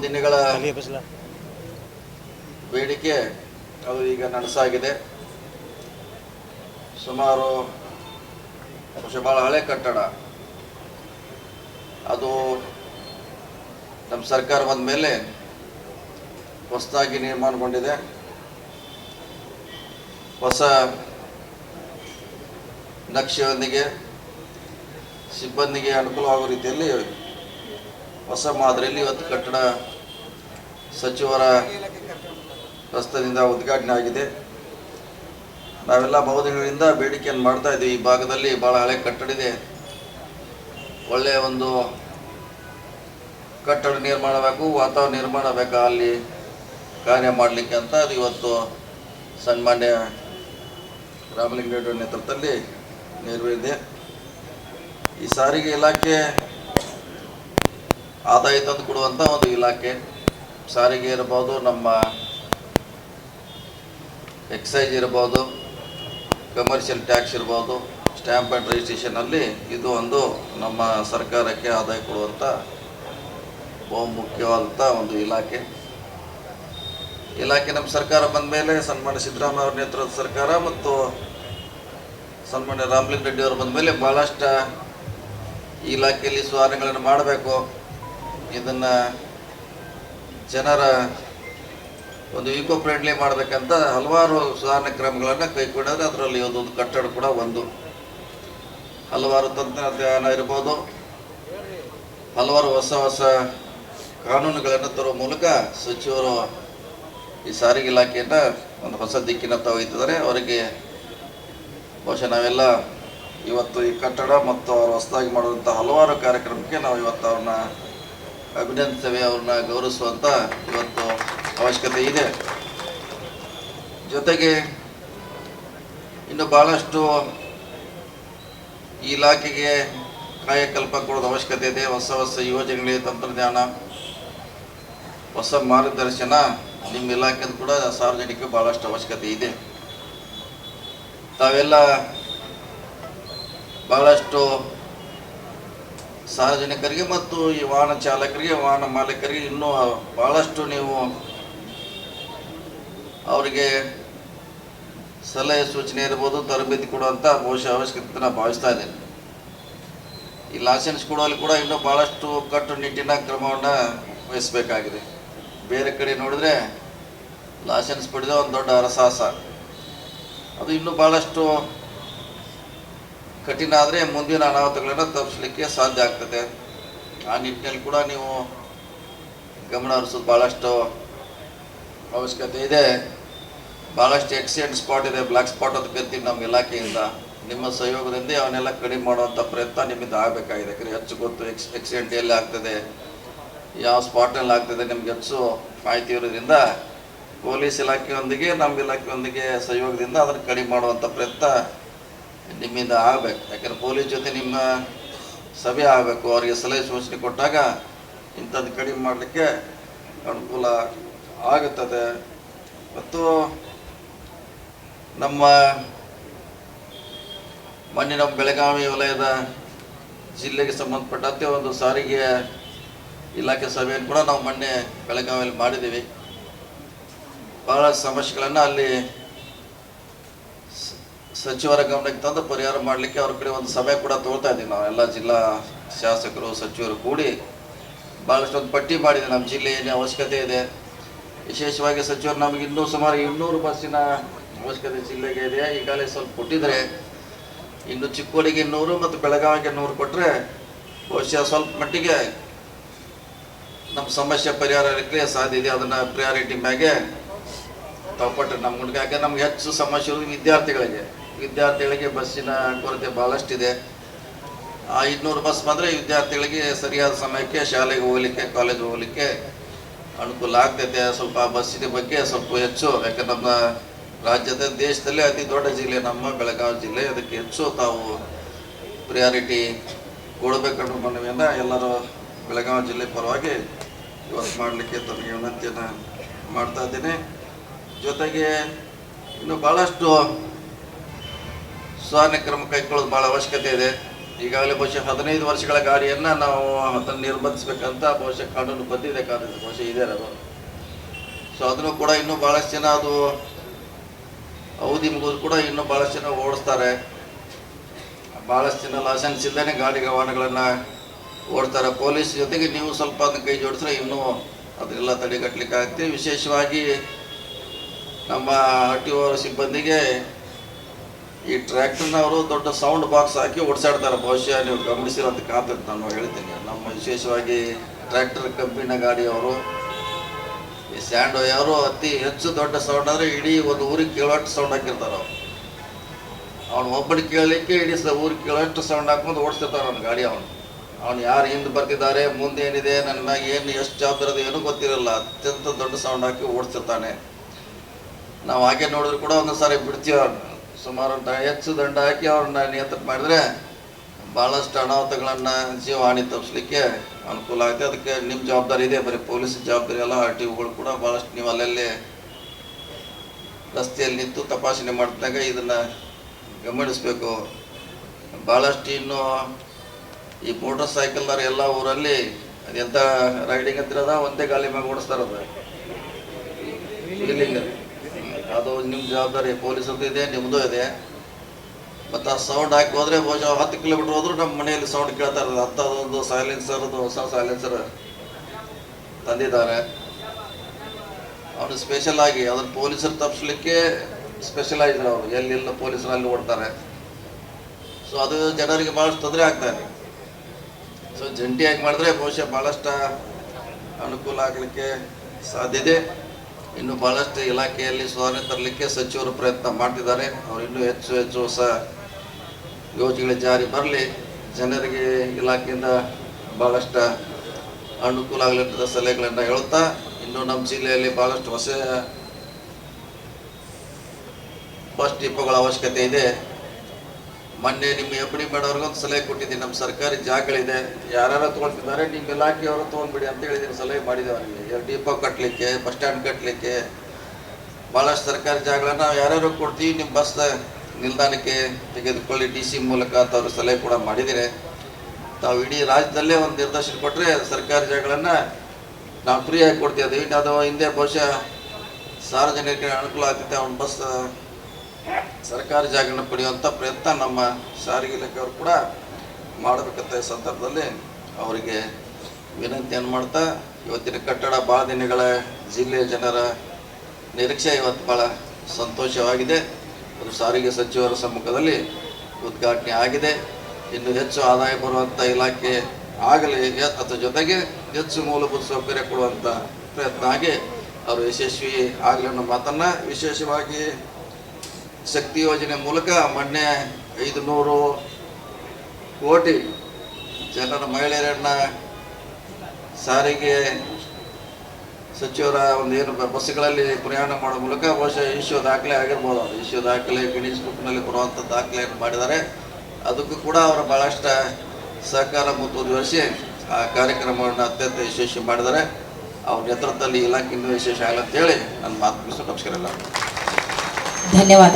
ಬಹುದಿನಗಳ ಬೇಡಿಕೆ ಅದು ಈಗ ನಡೆಸಾಗಿದೆ ಸುಮಾರು ಬಹುಶಃ ಭಾಳ ಹಳೆ ಕಟ್ಟಡ. ಅದು ನಮ್ಮ ಸರ್ಕಾರ ಬಂದ ಮೇಲೆ ಹೊಸದಾಗಿ ನಿರ್ಮಾಣಗೊಂಡಿದೆ. ಹೊಸ ನಕ್ಷೆಯೊಂದಿಗೆ ಸಿಬ್ಬಂದಿಗೆ ಅನುಕೂಲವಾಗುವ ರೀತಿಯಲ್ಲಿ ಹೊಸ ಮಾದರಿಯಲ್ಲಿ ಇವತ್ತು ಕಟ್ಟಡ ಸಚಿವರ ಹಸ್ತದಿಂದ ಉದ್ಘಾಟನೆ ಆಗಿದೆ. ನಾವೆಲ್ಲ ಬಹುದಿನಗಳಿಂದ ಬೇಡಿಕೆಯನ್ನು ಮಾಡ್ತಾ ಇದ್ದೀವಿ. ಈ ಭಾಗದಲ್ಲಿ ಭಾಳ ಹಳೆ ಕಟ್ಟಡ ಇದೆ. ಒಳ್ಳೆಯ ಒಂದು ಕಟ್ಟಡ ನಿರ್ಮಾಣ ಬೇಕು, ವಾತಾವರಣ ನಿರ್ಮಾಣ ಬೇಕು? ಅಲ್ಲಿ ಕಾರ್ಯ ಮಾಡಲಿಕ್ಕೆ ಅಂತ ಅದು ಇವತ್ತು ಸನ್ಮಾನ್ಯ ರಾಮಲಿಂಗೇಗೌಡ ನೇತೃತ್ವದಲ್ಲಿ ನೆರವೇರಿದೆ. ಈ ಸಾರಿಗೆ ಇಲಾಖೆ ಆದಾಯ ತಂದು ಕೊಡುವಂಥ ಒಂದು ಇಲಾಖೆ. ಸಾರಿಗೆ ಇರ್ಬೋದು, ನಮ್ಮ ಎಕ್ಸೈಜ್ ಇರ್ಬೋದು ಕಮರ್ಷಿಯಲ್ ಟ್ಯಾಕ್ಸ್ ಇರ್ಬೋದು ಸ್ಟ್ಯಾಂಪ್ ಆ್ಯಂಡ್ ರಿಜಿಸ್ಟ್ರೇಷನಲ್ಲಿ ಇದು ಒಂದು ನಮ್ಮ ಸರ್ಕಾರಕ್ಕೆ ಆದಾಯ ಕೊಡುವಂಥ ಬಹು ಮುಖ್ಯವಾದಂಥ ಒಂದು ಇಲಾಖೆ. ಇಲಾಖೆ ನಮ್ಮ ಸರ್ಕಾರ ಬಂದ ಮೇಲೆ ಸನ್ಮಾನ್ಯ ಸಿದ್ದರಾಮಯ್ಯ ಅವ್ರ ನೇತೃತ್ವದ ಸರ್ಕಾರ ಮತ್ತು ಸನ್ಮಾನ್ಯ ರಾಮಲಿಂಗ ರೆಡ್ಡಿ ಅವರು ಬಂದ ಮೇಲೆ ಭಾಳಷ್ಟು ಈ ಇಲಾಖೆಯಲ್ಲಿ ಸುಧಾರಣೆಗಳನ್ನು ಮಾಡಬೇಕು. ಇದನ್ನು ಜನರ ಒಂದು ಈಕೋ ಫ್ರೆಂಡ್ಲಿ ಮಾಡಬೇಕಂತ ಹಲವಾರು ಸುಧಾರಣೆ ಕ್ರಮಗಳನ್ನು ಕೈಕೊಂಡರೆ ಅದರಲ್ಲಿ ಒಂದೊಂದು ಕಟ್ಟಡ ಕೂಡ ಒಂದು. ಹಲವಾರು ತಂತ್ರಜ್ಞಾನ ಇರ್ಬೋದು. ಹಲವಾರು ಹೊಸ ಹೊಸ ಕಾನೂನುಗಳನ್ನು ತರುವ ಮೂಲಕ ಸಚಿವರು ಈ ಸಾರಿಗೆ ಇಲಾಖೆಯನ್ನು ಒಂದು ಹೊಸ ದಿಕ್ಕಿನತ್ತ ಒಯ್ತಿದ್ದಾರೆ ಅವರಿಗೆ ಬಹುಶಃ ನಾವೆಲ್ಲ ಇವತ್ತು ಈ ಕಟ್ಟಡ ಮತ್ತು ಅವರು ಹೊಸದಾಗಿ ಮಾಡುವಂಥ ಹಲವಾರು ಕಾರ್ಯಕ್ರಮಕ್ಕೆ ನಾವು ಇವತ್ತು ಅವ್ರನ್ನ ಅಭಿನಂದಿಸ್ತೇವೆ ಅವ್ರನ್ನ ಗೌರವಿಸುವಂಥ ಇವತ್ತು ಅವಶ್ಯಕತೆ ಇದೆ. ಜೊತೆಗೆ ಇನ್ನು ಭಾಳಷ್ಟು ಈ ಇಲಾಖೆಗೆ ಕಾಯಕಲ್ಪ ಕೊಡೋದು ಅವಶ್ಯಕತೆ ಇದೆ. ಹೊಸ ಹೊಸ ಯೋಜನೆಗಳಿಗೆ ತಂತ್ರಜ್ಞಾನ, ಹೊಸ ಮಾರ್ಗದರ್ಶನ ನಿಮ್ಮ ಇಲಾಖೆದು ಕೂಡ ಸಾರ್ವಜನಿಕ ಭಾಳಷ್ಟು ಅವಶ್ಯಕತೆ ಇದೆ. ತಾವೆಲ್ಲ ಭಾಳಷ್ಟು ಸಾರ್ವಜನಿಕರಿಗೆ ಮತ್ತು ಈ ವಾಹನ ಚಾಲಕರಿಗೆ, ವಾಹನ ಮಾಲೀಕರಿಗೆ ಇನ್ನೂ ಭಾಳಷ್ಟು ನೀವು ಅವರಿಗೆ ಸಲಹೆ ಸೂಚನೆ ಇರ್ಬೋದು, ತರಬೇತಿ ಕೊಡುವಂಥ ಬಹುಶಃ ಅವಶ್ಯಕತೆ ನಾನು ಭಾವಿಸ್ತಾ ಇದ್ದೇನೆ. ಈ ಲೈಸೆನ್ಸ್ ಕೊಡುವಲ್ಲಿ ಕೂಡ ಇನ್ನೂ ಭಾಳಷ್ಟು ಕಟ್ಟುನಿಟ್ಟಿನ ಕ್ರಮವನ್ನು ವಹಿಸಬೇಕಾಗಿದೆ. ಬೇರೆ ಕಡೆ ನೋಡಿದ್ರೆ ಲೈಸೆನ್ಸ್ ಪಡೆದ ಒಂದು ದೊಡ್ಡ ಅರಸಾಹಸ ಅದು ಇನ್ನೂ ಭಾಳಷ್ಟು ಕಠಿಣ ಆದರೆ ಮುಂದಿನ ಅನಾಹುತಗಳನ್ನು ತಪ್ಪಿಸ್ಲಿಕ್ಕೆ ಸಾಧ್ಯ ಆಗ್ತದೆ. ಆ ನಿಟ್ಟಿನಲ್ಲಿ ಕೂಡ ನೀವು ಗಮನ ಹರಿಸೋದು ಭಾಳಷ್ಟು ಅವಶ್ಯಕತೆ ಇದೆ. ಭಾಳಷ್ಟು ಎಕ್ಸಿಡೆಂಟ್ ಸ್ಪಾಟ್ ಇದೆ ಬ್ಲ್ಯಾಕ್ ಸ್ಪಾಟ್ ಅಂತ ಕರಿತೀವಿ ನಮ್ಮ ಇಲಾಖೆಯಿಂದ. ನಿಮ್ಮ ಸಹಯೋಗದಿಂದ ಅವನ್ನೆಲ್ಲ ಕಡಿಮೆ ಮಾಡುವಂಥ ಪ್ರಯತ್ನ ನಿಮ್ಮಿಂದ ಆಗಬೇಕಾಗಿದೆ. ಯಾಕಂದರೆ ಹೆಚ್ಚು ಗೊತ್ತು ಎಕ್ಸ್, ಎಕ್ಸಿಡೆಂಟ್ ಎಲ್ಲಿ ಆಗ್ತದೆ, ಯಾವ ಸ್ಪಾಟ್ನಲ್ಲಿ ಆಗ್ತದೆ ನಿಮ್ಗೆ ಹೆಚ್ಚು ಮಾಹಿತಿ ಇರೋದ್ರಿಂದ ಪೊಲೀಸ್ ಇಲಾಖೆಯೊಂದಿಗೆ, ನಮ್ಮ ಇಲಾಖೆಯೊಂದಿಗೆ ಸಹಯೋಗದಿಂದ ಅದನ್ನು ಕಡಿಮೆ ಮಾಡುವಂಥ ಪ್ರಯತ್ನ ನಿಮ್ಮಿಂದ ಆಗಬೇಕು. ಯಾಕಂದ್ರೆ ಪೊಲೀಸ್ ಜೊತೆ ನಿಮ್ಮ ಸಭೆ ಆಗಬೇಕು. ಅವರಿಗೆ ಸಲಹೆ ಸೂಚನೆ ಕೊಟ್ಟಾಗ ಇಂಥದ್ದು ಕಡಿಮೆ ಮಾಡಲಿಕ್ಕೆ ಅನುಕೂಲ ಆಗುತ್ತದೆ. ಮತ್ತು ನಮ್ಮ ಮಣ್ಣಿನ ಬೆಳಗಾವಿ ವಲಯದ ಜಿಲ್ಲೆಗೆ ಸಂಬಂಧಪಟ್ಟಂತೆ ಒಂದು ಸಾರಿಗೆ ಇಲಾಖೆ ಸಭೆಯನ್ನು ಕೂಡ ನಾವು ಮೊನ್ನೆ ಬೆಳಗಾವಿಯಲ್ಲಿ ಮಾಡಿದ್ದೀವಿ. ಭಾಳ ಸಮಸ್ಯೆಗಳನ್ನು ಅಲ್ಲಿ ಸಚಿವರ ಗಮನಕ್ಕೆ ತಂದು ಪರಿಹಾರ ಮಾಡಲಿಕ್ಕೆ ಅವ್ರ ಕಡೆ ಒಂದು ಸಭೆ ಕೂಡ ತೋರ್ತಾ ಇದ್ದೀವಿ ನಾವು. ಎಲ್ಲ ಜಿಲ್ಲಾ ಶಾಸಕರು, ಸಚಿವರು ಕೂಡಿ ಭಾಳಷ್ಟು ಒಂದು ಪಟ್ಟಿ ಮಾಡಿದೆ. ನಮ್ಮ ಜಿಲ್ಲೆ ಏನೇ ಅವಶ್ಯಕತೆ ಇದೆ. ವಿಶೇಷವಾಗಿ ಸಚಿವರು ನಮಗೆ ಇನ್ನೂ ಸುಮಾರು ಇನ್ನೂರು ಬಸ್ಸಿನ ಅವಶ್ಯಕತೆ ಜಿಲ್ಲೆಗೆ ಇದೆ. ಈಗಾಗಲೇ ಸ್ವಲ್ಪ ಕೊಟ್ಟಿದ್ರೆ ಇನ್ನು ಚಿಕ್ಕೋಡಿಗೆ ನೂರು ಮತ್ತು ಬೆಳಗಾವಿಗೆ ನೂರು ಕೊಟ್ಟರೆ ಬಹುಶಃ ಸ್ವಲ್ಪ ಮಟ್ಟಿಗೆ ನಮ್ಮ ಸಮಸ್ಯೆ ಪರಿಹಾರ ಇರಲಿಕ್ಕೆ ಸಾಧ್ಯ ಇದೆ. ಅದನ್ನು ಪ್ರಿಯಾರಿಟಿ ಮ್ಯಾಗೆ ತಗೊಟ್ರೆ ನಮ್ಮ ಹುಡುಗ ನಮ್ಗೆ ಹೆಚ್ಚು ಸಮಸ್ಯೆ ವಿದ್ಯಾರ್ಥಿಗಳಿಗೆ. ವಿದ್ಯಾರ್ಥಿಗಳಿಗೆ ಬಸ್ಸಿನ ಕೊರತೆ ಭಾಳಷ್ಟಿದೆ ಐದುನೂರು ಬಸ್ ಬಂದರೆ ವಿದ್ಯಾರ್ಥಿಗಳಿಗೆ ಸರಿಯಾದ ಸಮಯಕ್ಕೆ ಶಾಲೆಗೆ ಹೋಗಲಿಕ್ಕೆ ಕಾಲೇಜ್ ಹೋಗಲಿಕ್ಕೆ ಅನುಕೂಲ ಆಗ್ತೈತೆ. ಸ್ವಲ್ಪ ಬಸ್ಸಿನ ಬಗ್ಗೆ ಸ್ವಲ್ಪ ಹೆಚ್ಚು ಯಾಕೆ ನಮ್ಮ ರಾಜ್ಯದ, ದೇಶದಲ್ಲೇ ಅತಿ ದೊಡ್ಡ ಜಿಲ್ಲೆ ನಮ್ಮ ಬೆಳಗಾವಿ ಜಿಲ್ಲೆ. ಅದಕ್ಕೆ ಹೆಚ್ಚು ತಾವು ಪ್ರಿಯಾರಿಟಿ ಕೊಡಬೇಕನ್ನೋ ಮನವಿಯನ್ನು ಎಲ್ಲರೂ ಬೆಳಗಾವಿ ಜಿಲ್ಲೆ ಪರವಾಗಿ ಇವತ್ತು ಮಾಡಲಿಕ್ಕೆ ತಮಗೆ ವಿನಂತಿಯನ್ನು ಮಾಡ್ತಾ ಇದ್ದೀನಿ. ಜೊತೆಗೆ ಇನ್ನು ಭಾಳಷ್ಟು ಸುಧಾರಣೆ ಕ್ರಮ ಕೈಗೊಳ್ಳೋದು ಭಾಳ ಅವಶ್ಯಕತೆ ಇದೆ. ಈಗಾಗಲೇ ಬಹುಶಃ ಹದಿನೈದು ವರ್ಷಗಳ ಗಾಡಿಯನ್ನು ನಾವು ಅದನ್ನು ನಿರ್ಬಂಧಿಸಬೇಕಂತ ಬಹುಶಃ ಕಾನೂನು ಬಂದಿದೆ, ಕಾನೂನು ಬಹುಶಃ ಇದೆ ಅದು. ಸೊ ಅದನ್ನು ಕೂಡ ಇನ್ನೂ ಭಾಳಷ್ಟು ಜನ ಅದು ಅವಧಿ ಮುಗಿದು ಕೂಡ ಇನ್ನೂ ಭಾಳಷ್ಟು ಜನ ಓಡಿಸ್ತಾರೆ. ಭಾಳಷ್ಟು ಜನ ಲೈಸೆನ್ಸ್ ಇಲ್ಲದೇ ಗಾಡಿ ವಾಹನಗಳನ್ನು ಓಡ್ತಾರೆ ಪೊಲೀಸ್ ಜೊತೆಗೆ ನೀವು ಸ್ವಲ್ಪ ಅದನ್ನ ಕೈ ಜೋಡಿಸಿದ್ರೆ ಇನ್ನೂ ಅದನ್ನೆಲ್ಲ ತಡೆಗಟ್ಟಲಿಕ್ಕೆ ಆಗುತ್ತೆ ವಿಶೇಷವಾಗಿ ನಮ್ಮ ಆರ್ ಟಿ ಒ ಸಿಬ್ಬಂದಿಗೆ ಈ ಟ್ರ್ಯಾಕ್ಟರ್ನವರು ದೊಡ್ಡ ಸೌಂಡ್ ಬಾಕ್ಸ್ ಹಾಕಿ ಓಡಿಸಾಡ್ತಾರೆ. ಬಹುಶಃ ನೀವು ಗಮನಿಸಿರೋಂಥ ಕಾತಕ್ಕೆ ನಾನು ಹೇಳ್ತೀನಿ. ನಮ್ಮ ವಿಶೇಷವಾಗಿ ಟ್ರ್ಯಾಕ್ಟರ್ ಕಂಪನಿನ ಗಾಡಿಯವರು, ಈ ಸ್ಯಾಂಡ್ ಅವರು ಅತಿ ಹೆಚ್ಚು ದೊಡ್ಡ ಸೌಂಡ್ ಅಂದರೆ ಇಡೀ ಒಂದು ಊರಿಗೆ ಕೇಳೋಷ್ಟು ಸೌಂಡ್ ಹಾಕಿರ್ತಾರೆ ಅವ್ರು. ಅವ್ನು ಒಬ್ಬನಿಗೆ ಕೇಳಲಿಕ್ಕೆ ಇಡೀ ಸ ಊರಿಗೆ ಕೇಳೋಷ್ಟು ಸೌಂಡ್ ಹಾಕೊಂಡು ಓಡಿಸ್ತಿರ್ತಾರೆ ಅವ್ನ ಗಾಡಿ ಅವನು. ಅವ್ನು ಯಾರು ಹಿಂದೆ ಬರ್ತಿದ್ದಾರೆ, ಮುಂದೆ ಏನಿದೆ, ನನ್ನ ಮ್ಯಾಗ ಏನು, ಎಷ್ಟು ಜವಾಬ್ದಾರಿ ಅದು ಏನೂ ಗೊತ್ತಿರಲ್ಲ. ಅತ್ಯಂತ ದೊಡ್ಡ ಸೌಂಡ್ ಹಾಕಿ ಓಡಿಸ್ತಿರ್ತಾನೆ. ನಾವು ಹಾಗೆ ನೋಡಿದ್ರು ಕೂಡ ಒಂದೊಂದು ಸಾರಿ ಬಿಡ್ತೀವಿ ಅವ್ರನ್ನ ಸುಮಾರು ಹೆಚ್ಚು ದಂಡ ಹಾಕಿ ಅವ್ರನ್ನ ನಿಯಂತ್ರಣ ಮಾಡಿದ್ರೆ ಭಾಳಷ್ಟು ಅನಾಹುತಗಳನ್ನು ಜೀವಹಾನಿ ತಪ್ಪಿಸ್ಲಿಕ್ಕೆ ಅನುಕೂಲ ಆಗುತ್ತೆ. ಅದಕ್ಕೆ ನಿಮ್ಮ ಜವಾಬ್ದಾರಿ ಇದೆ. ಬರೀ ಪೊಲೀಸ್ ಜವಾಬ್ದಾರಿ ಎಲ್ಲ ಆರ್ ಟಿ ಒಗಳು ಕೂಡ ಭಾಳಷ್ಟು ನೀವು ಅಲ್ಲಲ್ಲಿ ರಸ್ತೆಯಲ್ಲಿ ನಿಂತು ತಪಾಸಣೆ ಮಾಡಿದಾಗ ಇದನ್ನು ಗಮನಿಸಬೇಕು. ಭಾಳಷ್ಟು ಇನ್ನು ಈ ಮೋಟರ್ ಸೈಕಲ್ನವ್ರು ಎಲ್ಲ ಊರಲ್ಲಿ ಅದೆಂಥ ರೈಡಿಂಗ್ ಹತ್ತಿರದ ಒಂದೇ ಗಾಲಿ ಮ್ಯಾಗ ಓಡಿಸ್ತಾರೆ ಅದು ನಿಮ್ಮ ಜವಾಬ್ದಾರಿ ಪೊಲೀಸರದ್ದು ಇದೆ ನಿಮ್ಮದು ಇದೆ. ಮತ್ತು ಆ ಸೌಂಡ್ ಹಾಕಿ ಹೋದರೆ ಬಹುಶಃ ಹತ್ತು ಕಿಲೋಮೀಟ್ರ್ ಹೋದರೂ ನಮ್ಮ ಮನೆಯಲ್ಲಿ ಸೌಂಡ್ ಕೇಳ್ತಾ ಇರೋದು. ಅಂಥದ್ದೊಂದು ಸೈಲೆನ್ಸರ್ದು ಹೊಸ ಸೈಲೆನ್ಸರ್ ತಂದಿದ್ದಾರೆ. ಅವನು ಸ್ಪೆಷಲ್ ಆಗಿ ಅದನ್ನು ಪೊಲೀಸರು ತಪ್ಪಿಸ್ಲಿಕ್ಕೆ ಸ್ಪೆಷಲೈಸ್ಡ್ ಅವರು. ಎಲ್ಲೆಲ್ಲ ಪೊಲೀಸರು ಅಲ್ಲಿ ಓಡ್ತಾರೆ. ಸೊ ಅದು ಜನರಿಗೆ ಭಾಳಷ್ಟು ತೊಂದರೆ ಆಗ್ತಾ ಇದೆ. ಸೊ ಜಂಟಿಯಾಗಿ ಮಾಡಿದ್ರೆ ಬಹುಶಃ ಭಾಳಷ್ಟು ಅನುಕೂಲ ಆಗಲಿಕ್ಕೆ ಸಾಧ್ಯತೆ ಇನ್ನು ಭಾಳಷ್ಟು ಇಲಾಖೆಯಲ್ಲಿ ಸುಧಾರಣೆ ತರಲಿಕ್ಕೆ ಸಚಿವರು ಪ್ರಯತ್ನ ಮಾಡ್ತಿದ್ದಾರೆ. ಅವರು ಇನ್ನೂ ಹೆಚ್ಚು ಹೆಚ್ಚು ಹೊಸ ಯೋಜನೆಗಳ ಜಾರಿ ಬರಲಿ. ಜನರಿಗೆ ಇಲಾಖೆಯಿಂದ ಭಾಳಷ್ಟು ಅನುಕೂಲ ಆಗಲಿರ್ತದ ಸಲಹೆಗಳನ್ನು ಹೇಳುತ್ತಾ, ಇನ್ನು ನಮ್ಮ ಜಿಲ್ಲೆಯಲ್ಲಿ ಭಾಳಷ್ಟು ಹೊಸ ಬಸ್ ಡಿಪೋಗಳ ಅವಶ್ಯಕತೆ ಇದೆ. ಮೊನ್ನೆ ನಿಮ್ಮ ಎಫ್ ಡಿ ಮಾಡೋರ್ಗೊಂದು ಸಲಹೆ ಕೊಟ್ಟಿದ್ದೀನಿ. ನಮ್ಮ ಸರ್ಕಾರಿ ಜಾಗಗಳಿದೆ. ಯಾರ್ಯಾರು ತೊಗೊಳ್ತಿದ್ದಾರೆ ನಿಮ್ಮ ಇಲಾಖೆಯವರು ತೊಗೊಂಡ್ಬಿಡಿ ಅಂತ ಹೇಳಿದ್ದೀನಿ. ಸಲಹೆ ಮಾಡಿದೆ ಅವರಿಗೆ. ಡಿಪೋ ಕಟ್ಟಲಿಕ್ಕೆ ಬಸ್ ಸ್ಟ್ಯಾಂಡ್ ಕಟ್ಟಲಿಕ್ಕೆ ಭಾಳಷ್ಟು ಸರ್ಕಾರಿ ಜಾಗಗಳನ್ನು ನಾವು ಯಾರ್ಯಾರು ಕೊಡ್ತೀವಿ, ನಿಮ್ಮ ಬಸ್ ನಿಲ್ದಾಣಕ್ಕೆ ತೆಗೆದುಕೊಳ್ಳಿ. ಡಿ ಸಿ ಮೂಲಕ ಅಂತ ಸಲಹೆ ಕೂಡ ಮಾಡಿದರೆ ತಾವು ಇಡೀ ರಾಜ್ಯದಲ್ಲೇ ಒಂದು ನಿರ್ದೇಶನ ಕೊಟ್ಟರೆ ಸರ್ಕಾರಿ ಜಾಗಗಳನ್ನು ನಾವು ಫ್ರೀಯಾಗಿ ಕೊಡ್ತೀವಿ. ಅದು ಹಿಂದೆ ಬಹುಶಃ ಸಾರ್ವಜನಿಕರಿಗೆ ಅನುಕೂಲ ಆಗ್ತೈತೆ ಅವ್ನ ಬಸ್ ಸರ್ಕಾರಿ ಜಾಗರಣ ಪಡೆಯುವಂಥ ಪ್ರಯತ್ನ ನಮ್ಮ ಸಾರಿಗೆ ಇಲಾಖೆಯವರು ಕೂಡ ಮಾಡಬೇಕಂತ ಸಂದರ್ಭದಲ್ಲಿ ಅವರಿಗೆ ವಿನಂತಿಯನ್ನು ಮಾಡ್ತಾ, ಇವತ್ತಿನ ಕಟ್ಟಡ ಭಾಳ ದಿನಗಳ ಜಿಲ್ಲೆಯ ಜನರ ನಿರೀಕ್ಷೆ ಇವತ್ತು ಭಾಳ ಸಂತೋಷವಾಗಿದೆ. ಅದು ಸಾರಿಗೆ ಸಚಿವರ ಸಮ್ಮುಖದಲ್ಲಿ ಉದ್ಘಾಟನೆ ಆಗಿದೆ. ಇನ್ನು ಹೆಚ್ಚು ಆದಾಯ ಬರುವಂಥ ಇಲಾಖೆ ಆಗಲಿ, ಅದರ ಜೊತೆಗೆ ಹೆಚ್ಚು ಮೂಲಭೂತ ಸೌಕರ್ಯ ಕೊಡುವಂಥ ಪ್ರಯತ್ನ ಆಗಿ, ಅವರು ಯಶಸ್ವಿ ಆಗಲಿ ಅನ್ನೋ ಮಾತನ್ನು ವಿಶೇಷವಾಗಿ ಶಕ್ತಿ ಯೋಜನೆ ಮೂಲಕ ಮೊನ್ನೆ ಐದು ನೂರು ಕೋಟಿ ಜನರ ಮಹಿಳೆಯರನ್ನ ಸಾರಿಗೆ ಸಚಿವರ ಒಂದು ಏನು ಬಸ್ಗಳಲ್ಲಿ ಪ್ರಯಾಣ ಮಾಡೋ ಮೂಲಕ ಬಹುಶಃ ವಿಶ್ವ ದಾಖಲೆ ಆಗಿರ್ಬೋದು. ವಿಶ್ವ ದಾಖಲೆ ಗಿಣೀಸ್ ಬುಕ್ನಲ್ಲಿ ಬರುವಂಥ ದಾಖಲೆಯನ್ನು ಮಾಡಿದ್ದಾರೆ. ಅದಕ್ಕೂ ಕೂಡ ಅವರು ಭಾಳಷ್ಟು ಸಹಕಾರ ಮುಂದುವರಿಸಿ ಆ ಕಾರ್ಯಕ್ರಮವನ್ನು ಅತ್ಯಂತ ಯಶಸ್ವಿ ಮಾಡಿದ್ದಾರೆ. ಅವ್ರ ನೇತೃತ್ವದಲ್ಲಿ ಇಲಾಖೆ ಇನ್ನೂ ಯಶಸ್ವಿ ಅಂತ ಹೇಳಿ ನನ್ನ ಮಾತು ಮುಗಿಸೋ ನಮಸ್ಕಾರ ಧನ್ಯವಾದ.